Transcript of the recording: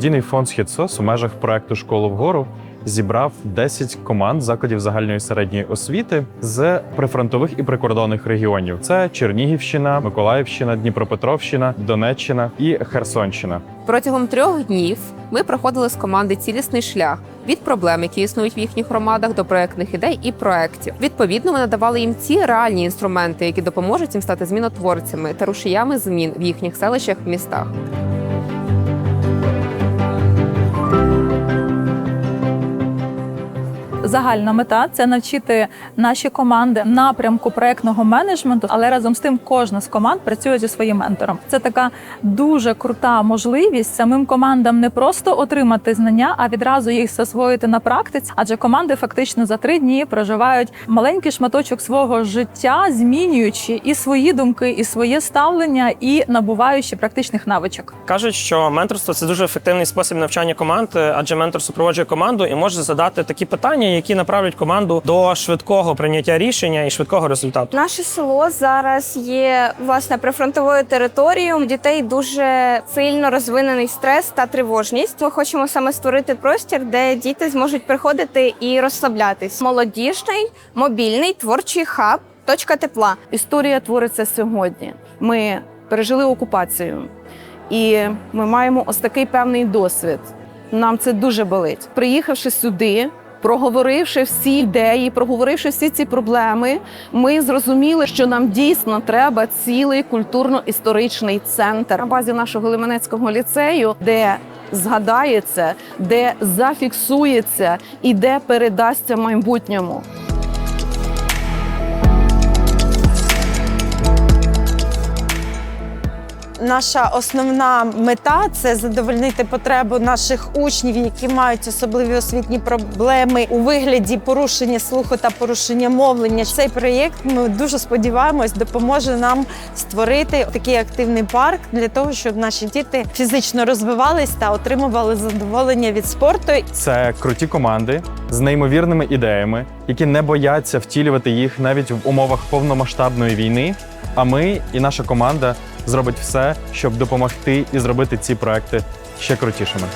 Благодійний фонд «Східсос» у межах проекту Школу вгору зібрав 10 команд закладів загальної середньої освіти з прифронтових і прикордонних регіонів: це Чернігівщина, Миколаївщина, Дніпропетровщина, Донеччина і Херсонщина. Протягом трьох днів ми проходили з команди цілісний шлях від проблем, які існують в їхніх громадах, до проектних ідей і проєктів. Відповідно, ми надавали їм ці реальні інструменти, які допоможуть їм стати змінотворцями та рушіями змін в їхніх селищах містах. Загальна мета це навчити наші команди напрямку проектного менеджменту, але разом з тим кожна з команд працює зі своїм ментором. Це така дуже крута можливість самим командам не просто отримати знання, а відразу їх засвоїти на практиці. Адже команди фактично за три дні проживають маленький шматочок свого життя, змінюючи і свої думки, і своє ставлення, і набуваючи практичних навичок. Кажуть, що менторство це дуже ефективний спосіб навчання команд, е, адже ментор супроводжує команду і може задати такі питання, які направлять команду до швидкого прийняття рішення і швидкого результату. Наше село зараз є власне прифронтовою територією. У дітей дуже сильно розвинений стрес та тривожність. Ми хочемо саме створити простір, де діти зможуть приходити і розслаблятись. Молодіжний, мобільний, творчий хаб, точка тепла. Історія твориться сьогодні. Ми пережили окупацію, і ми маємо ось такий певний досвід. Нам це дуже болить. Приїхавши сюди, проговоривши всі ідеї, проговоривши всі ці проблеми, ми зрозуміли, що нам дійсно треба цілий культурно-історичний центр на базі нашого Лименецького ліцею, де згадається, де зафіксується і де передасться майбутньому. Наша основна мета це задовольнити потребу наших учнів, які мають особливі освітні проблеми у вигляді порушення слуху та порушення мовлення. Цей проєкт ми дуже сподіваємось допоможе нам створити такий активний парк для того, щоб наші діти фізично розвивались та отримували задоволення від спорту. Це круті команди з неймовірними ідеями, які не бояться втілювати їх навіть в умовах повномасштабної війни. А ми і наша команда зробить все, щоб допомогти і зробити ці проекти ще крутішими.